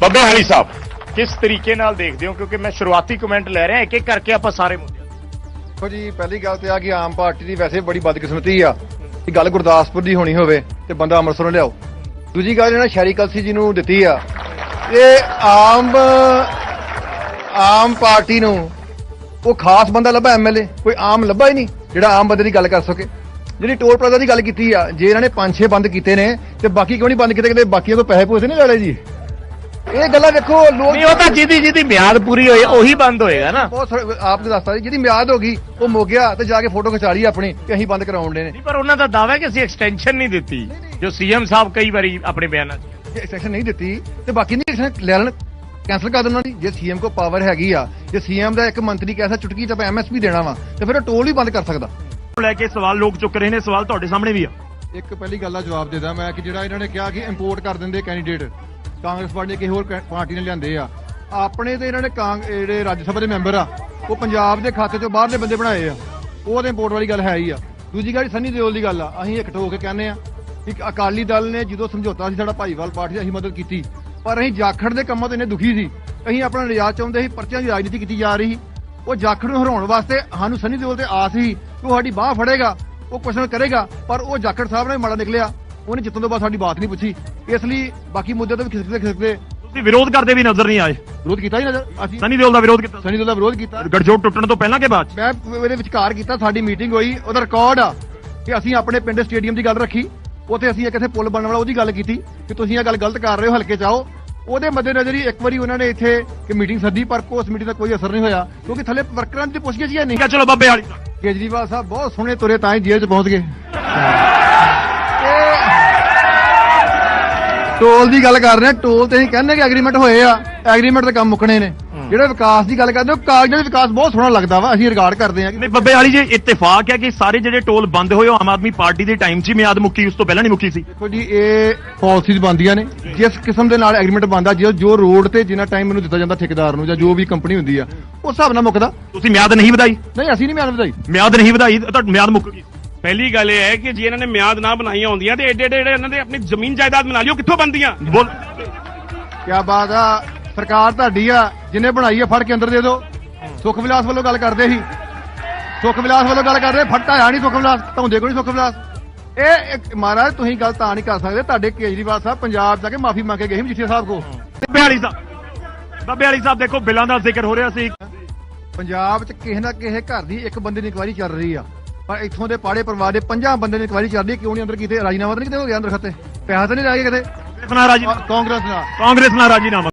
ਬੱਬੇ ਹਰੀ ਸਾਹਿਬ, ਕਿਸ ਤਰੀਕੇ ਨਾਲ ਦੇਖਦੇ ਹੋ? ਕਿਉਂਕਿ ਮੈਂ ਸ਼ੁਰੂਆਤੀ ਕਮੈਂਟ ਲੈ ਰਿਹਾ ਇੱਕ ਇੱਕ ਕਰਕੇ ਆਪਾਂ ਸਾਰੇ ਮੁੱਦੇ ਦੇਖੋ ਜੀ, ਪਹਿਲੀ ਗੱਲ ਤੇ ਆ ਕਿ ਆਮ ਪਾਰਟੀ ਦੀ ਵੈਸੇ ਬੜੀ ਬਦਕਿਸਮਤੀ ਆ ਕਿ ਗੱਲ ਗੁਰਦਾਸਪੁਰ ਦੀ ਹੋਣੀ ਹੋਵੇ ਤੇ ਬੰਦਾ ਅੰਮ੍ਰਿਤਸਰੋਂ ਲਿਆਓ। ਦੂਜੀ ਗੱਲ ਇਹਨਾਂ ਸ਼ੈਰੀ ਕਲਸੀ ਜੀ ਨੂੰ ਦਿੱਤੀ ਆ, ਇਹ ਆਮ ਆਮ ਪਾਰਟੀ ਨੂੰ ਉਹ ਖਾਸ ਬੰਦਾ ਲੱਭਾ ਐਮਐਲਏ ਕੋਈ ਆਮ ਲੱਭਾ ਹੀ ਨਹੀਂ ਜਿਹੜਾ ਆਮ ਬੰਦੇ ਦੀ ਗੱਲ ਕਰ ਸਕੇ। ਜਿਹੜੀ ਟੋਲ ਪਲਾਜ਼ਾ ਦੀ ਗੱਲ ਕੀਤੀ ਆ, ਜੇ ਇਹਨਾਂ ਨੇ ਪੰਜ ਛੇ ਬੰਦ ਕੀਤੇ ਨੇ ਤੇ ਬਾਕੀ ਕਿਉਂ ਨਹੀਂ ਬੰਦ ਕੀਤੇ? ਕਿਤੇ ਬਾਕੀਆਂ ਤੋਂ ਪੈਸੇ ਪੂਸੇ ਨਹੀਂ ਲੈ ਜੀ। ਇਹ ਗੱਲਾਂ ਦੇਖੋ ਲੋਕ ਨਹੀਂ ਉਹ ਤਾਂ ਜਿਹਦੀ ਜਿਹਦੀ ਮਿਆਦ ਪੂਰੀ ਹੋਈ ਉਹੀ ਬੰਦ ਹੋਏਗਾ ਨਾ। ਬਹੁਤ ਸਾਰੇ- ਆਪ ਨੇ ਦੱਸਤਾ ਜੀ ਜਿਹਦੀ ਮਿਆਦ ਹੋ ਗਈ ਉਹ ਮੁੱਕ ਗਿਆ ਤੇ ਜਾ ਕੇ ਫੋਟੋ ਖਿਚਾ ਲਈ ਆਪਣੀ ਕਿ ਅਸੀਂ ਬੰਦ ਕਰਾਉਣ ਦੇ ਨੇ। ਨਹੀਂ ਪਰ ਉਹਨਾਂ ਦਾ ਦਾਅਵਾ ਹੈ ਕਿ ਅਸੀਂ ਐਕਸਟੈਂਸ਼ਨ ਨਹੀਂ ਦਿੱਤੀ ਜੋ ਸੀਐਮ ਸਾਹਿਬ ਕਈ ਵਾਰੀ ਆਪਣੇ ਬਿਆਨਾਂ 'ਚ ਜੇ ਐਕਸੈਸ਼ਨ ਨਹੀਂ ਦਿੱਤੀ ਤੇ ਬਾਕੀ ਨਹੀਂ ਐਕਸੈਸ਼ਨ ਲੈ ਲੈਣ ਕੈਨਸਲ ਕਰ ਦੇਣਾ ਜੇ ਸੀਐਮ ਕੋ ਪਾਵਰ ਹੈਗੀ ਆ ਜੇ ਸੀਐਮ ਦਾ ਇੱਕ ਮੰਤਰੀ ਕਹਿਸਾ ਚੁਟਕੀ ਤਾਂ ਐਮਐਸਪੀ ਦੇਣਾ ਵਾ ਤੇ ਫਿਰ ਉਹ ਟੋਲ ਹੀ ਬੰਦ ਕਰ ਸਕਦਾ। ਲੈ ਕੇ ਸਵਾਲ ਲੋਕ ਚੁੱਕ ਰਹੇ ਨੇ ਸਵਾਲ ਤੁਹਾਡੇ ਸਾਹਮਣੇ ਵੀ ਆ। ਇੱਕ ਪਹਿਲੀ ਗੱਲ ਦਾ ਜਵਾਬ ਦੇਦਾ ਮੈਂ ਕਿ ਜਿਹੜਾ ਇਹਨਾਂ ਨੇ ਕਿਹਾ ਕਿ ਇੰਪੋਰਟ ਕਰ ਦਿੰਦੇ ਕੈਂਡੀਡੇਟ ਕਾਂਗਰਸ ਪਾਰਟੀ ਨੇ ਕਿਸੇ ਹੋਰ ਪਾਰਟੀ ਨੇ ਲਿਆਂਦੇ ਆ। ਆਪਣੇ ਤੇ ਇਹਨਾਂ ਨੇ ਕਾਂਗ ਜਿਹੜੇ ਰਾਜ ਸਭਾ ਦੇ ਮੈਂਬਰ ਆ, ਉਹ ਪੰਜਾਬ ਦੇ ਖਾਤੇ ਚੋਂ ਬਾਹਰਲੇ ਬੰਦੇ ਬਣਾਏ ਆ। ਉਹ ਤੇ ਇੰਪੋਰਟ ਵਾਲੀ ਗੱਲ ਹੈ ਹੀ ਆ। ਦੂਜੀ ਗੱਲ ਸੰਨੀ ਦਿਓਲ ਦੀ ਗੱਲ ਆ। ਅਸੀਂ ਇੱਕ ਠੋਕ ਕੇ ਕਹਿੰਦੇ ਆ ਇੱਕ ਅਕਾਲੀ ਦਲ ਨੇ ਜਦੋਂ ਸਮਝੌਤਾ ਸੀ ਸਾਡਾ ਭਾਈਵਾਲ ਪਾਰਟੀ ਦੀ, ਅਸੀਂ ਮਦਦ ਕੀਤੀ। ਪਰ ਅਸੀਂ ਜਾਖੜ ਦੇ ਕੰਮਾਂ ਤੋਂ ਇੰਨੇ ਦੁਖੀ ਸੀ। ਅਸੀਂ ਆਪਣਾ ਨਿਜਾਤ ਚਾਹੁੰਦੇ ਸੀ, ਪਰਚਿਆਂ ਦੀ ਰਾਜਨੀਤੀ ਕੀਤੀ ਜਾ ਰਹੀ। ਉਹ ਜਾਖੜ ਨੂੰ ਹਰਾਉਣ ਵਾਸਤੇ ਸਾਨੂੰ ਸੰਨੀ ਦਿਓਲ ਤੇ ਆਸ ਸੀ ਕਿ ਉਹ ਸਾਡੀ ਬਾਹ ਫੜੇਗਾ, ਉਹ ਕੁਛ ਕੁਐਸਚਨ ਕਰੇਗਾ, ਪਰ ਉਹ ਜਾਖੜ ਸਾਹਿਬ ਨੇ ਮਾੜਾ ਨਿਕਲਿਆ। ਉਹਨੇ ਜਿੱਤਣ ਤੋਂ ਬਾਅਦ ਸਾਡੀ ਬਾਤ ਨਹੀਂ ਪੁੱਛੀ। ਇਸ ਲਈ ਬਾਕੀ ਮੁੱਦੇ ਤੋਂ ਵੀ ਖਿਸਕਦੇ ਖਿਸਕਦੇ। ਤੁਸੀਂ ਵਿਰੋਧ ਕਰਦੇ ਵੀ ਨਜ਼ਰ ਨਹੀਂ ਆਏ। ਵਿਰੋਧ ਕੀਤਾ ਹੀ ਨਜ਼ਰ ਅਸੀਂ ਸਨੀ ਦਿਓਲ ਦਾ ਵਿਰੋਧ ਕੀਤਾ। ਸੰਨੀ ਦਿਓਲ ਦਾ ਵਿਰੋਧ ਕੀਤਾ। ਗੜਜੋੜ ਟੁੱਟਣ ਤੋਂ ਪਹਿਲਾਂ ਕੇ ਬਾਅਦ? ਮੈਂ ਇਹਦੇ ਵਿਚਕਾਰ ਕੀਤਾ ਸਾਡੀ ਮੀਟਿੰਗ ਹੋਈ। ਉਹਦਾ ਰਿਕਾਰਡ ਆ ਕਿ ਅਸੀਂ ਆਪਣੇ ਪਿੰਡ ਸਟੇਡੀਅਮ ਦੀ ਗੱਲ ਰੱਖੀ। ਉੱਥੇ ਅਸੀਂ ਇੱਕ ਇੱਥੇ ਪੁਲ ਬਣਨ ਵਾਲਾ ਉਹਦੀ ਗੱਲ ਕੀਤੀ ਕਿ ਤੁਸੀਂ ਇਹ ਗੱਲ ਗਲਤ ਕਰ ਰਹੇ ਹੋ ਹਲਕੇ ਚ ਆਓ। ਉਹਦੇ ਮੱਦੇਨਜ਼ਰ ਹੀ ਇੱਕ ਵਾਰੀ ਉਹਨਾਂ ਨੇ ਇੱਥੇ ਕਿ ਮੀਟਿੰਗ ਸੱਦੀ ਪਰ ਉਸ ਮੀਟਿੰਗ ਦਾ ਕੋਈ ਅਸਰ ਨਹੀਂ ਹੋਇਆ। ਕਿਉਂਕਿ ਥੱਲੇ ਵਰਕਰਾਂ ਦੀ ਪੁੱਛਗਿੱਛ ਹੀ ਨਹੀਂ। ਚਲੋ ਬੱਬੇ ਵਾਲੀ। ਕੇਜਰੀਵਾਲ ਸਾਹਿਬ ਬਹੁਤ ਸੋਹਣੇ ਤੁਰੇ ਤਾਂ ਹੀ ਜੇਲ੍ਹ 'ਚ ਪਹੁੰਚ ਗਏ। ਟੋਲ ਦੀ ਗੱਲ ਕਰ ਰਹੇ ਹਾਂ ਟੋਲ ਤੇ ਅਸੀਂ ਕਹਿੰਦੇ ਕਿ ਐਗਰੀਮੈਂਟ ਹੋਏ ਆ ਐਗਰੀਮੈਂਟ ਤੇ ਕੰਮ ਮੁੱਕਣੇ ਨੇ। ਜਿਹੜਾ ਵਿਕਾਸ ਦੀ ਗੱਲ ਕਰਦੇ ਹੋ ਕਾਗਜ਼ਾਂ ਦੇ ਵਿਕਾਸ ਬਹੁਤ ਸੋਹਣਾ ਲੱਗਦਾ ਵਾ ਅਸੀਂ ਰਿਕਾਰਡ ਕਰਦੇ ਕਿ ਨਹੀਂ ਬੱਬੇ ਵਾਲੀ ਜੀ ਇੱਤੇਫਾਕ ਹੈ ਕਿ ਸਾਰੇ ਜਿਹੜੇ ਟੋਲ ਬੰਦ ਹੋਏ ਉਹ ਆਮ ਆਦਮੀ ਪਾਰਟੀ ਦੇ ਟਾਈਮ 'ਚ ਹੀ ਮਿਆਦ ਮੁੱਕੀ ਉਸ ਤੋਂ ਪਹਿਲਾਂ ਨਹੀਂ ਮੁੱਕੀ ਸੀ। ਦੇਖੋ ਜੀ ਇਹ ਪਾਲਿਸੀਜ਼ ਬੰਦੀਆਂ ਨੇ। ਜਿਸ ਕਿਸਮ ਦੇ ਨਾਲ ਐਗਰੀਮੈਂਟ ਬੰਦਾ ਜੋ ਜੋ ਰੋਡ ਤੇ ਜਿੰਨਾ ਟਾਈਮ ਮੈਨੂੰ ਦਿੱਤਾ ਜਾਂਦਾ ਠੇਕੇਦਾਰ ਨੂੰ ਜਾਂ ਜੋ ਵੀ ਕੰਪਨੀ ਹੁੰਦੀ ਆ ਉਸ ਹਿਸਾਬ ਨਾਲ ਮੁੱਕਦਾ। ਤੁਸੀਂ ਮਿਆਦ ਨਹੀਂ ਵਧਾਈ? ਨਹੀਂ ਅਸੀਂ ਨਹੀਂ ਮਿਆਨ ਵਧਾਈ। ਮਿਆਦ ਨਹੀਂ ਵਧਾਈ ਤਾਂ ਮਿਆਦ ਮੁੱਕ ਗਈ। ਪਹਿਲੀ ਗੱਲ ਇਹ ਹੈ ਕਿ ਜੇ ਇਹਨਾਂ ਨੇ ਮਿਆਦ ਨਾ ਬਣਾਈਆਂ ਹੁੰਦੀਆਂ ਤੇ ਏਡੇ ਏਡੇ ਇਹਨਾਂ ਦੇ ਆਪਣੀ ਜ਼ਮੀਨ ਜਾਇਦਾਦ ਬਣਾ ਉਹ ਕਿੱਥੋਂ ਬੰਦੀਆਂ ਬੋਲ ਕਿਆ ਬਾਤ ਆ ਸਰਕਾਰ ਤੁਹਾਡੀ ਆ ਜਿਹਨੇ ਬਣਾਈ ਆ ਫੜ ਕੇ ਅੰਦਰ ਦੇ ਦਿਓ। ਸੁਖ ਵਿਲਾਸ ਵੱਲੋਂ ਗੱਲ ਕਰਦੇ ਸੀ। ਸੁਖ ਵਿਲਾਸ ਵੱਲੋਂ ਗੱਲ ਕਰਦੇ ਫੱਟਾ ਆ ਨਹੀਂ ਸੁਖ ਵਿਲਾਸ ਧੌਂਦੇ ਕੋਈ ਸੁਖ ਵਿਲਾਸ। ਇਹ ਮਹਾਰਾਜ ਤੁਸੀਂ ਗੱਲ ਤਾਂ ਨਹੀਂ ਕਰ ਸਕਦੇ ਤੁਹਾਡੇ ਕੇਜਰੀਵਾਲ ਸਾਹਿਬ ਪੰਜਾਬ ਜਾ ਕੇ ਮਾਫੀ ਮੰਗ ਕੇ ਗਏ ਸੀ ਮਜੀਠੀਆ ਸਾਹਿਬ ਕੋ ਬੱਬੇ ਵਾਲੀ ਸਾਹਿਬ ਬੱਬੇ ਵਾਲੀ ਸਾਹਿਬ ਦੇਖੋ ਬਿੱਲਾਂ ਦਾ ਜ਼ਿਕਰ ਹੋ ਰਿਹਾ ਸੀ। ਪੰਜਾਬ 'ਚ ਕਿਸੇ ਨਾ ਕਿਸੇ ਘਰ ਦੀ ਇੱਕ ਬੰਦੇ ਦੀ ਇਨਕੁਆਇਰੀ ਚੱਲ ਰਹੀ ਆ। ਪਰ ਇੱਥੋਂ ਦੇ ਪਾੜੇ ਪਰਿਵਾਰ ਦੇ ਪੰਜਾਂ ਬੰਦੇ ਦੀ ਇਨਕੁਆਇਰੀ ਚੱਲ ਰਹੀ ਹੈ, ਕਿਉਂ ਨਹੀਂ ਅੰਦਰ ਕੀਤੇ? ਰਾਜੀਨਾਮਾ ਤਾਂ ਨਹੀਂ ਕਿਤੇ ਹੋ ਗਿਆ ਅੰਦਰ ਖੱਤੇ? ਪੈਸਾ ਤਾਂ ਨਹੀਂ ਕਿਤੇ? ਕਾਂਗਰਸ ਨਾਲ ਰਾਜੀ ਕਾਂਗਰਸ ਨਾਲ। ਕਾਂਗਰਸ ਨਾਲ ਰਾਜੀਨਾਮਾ।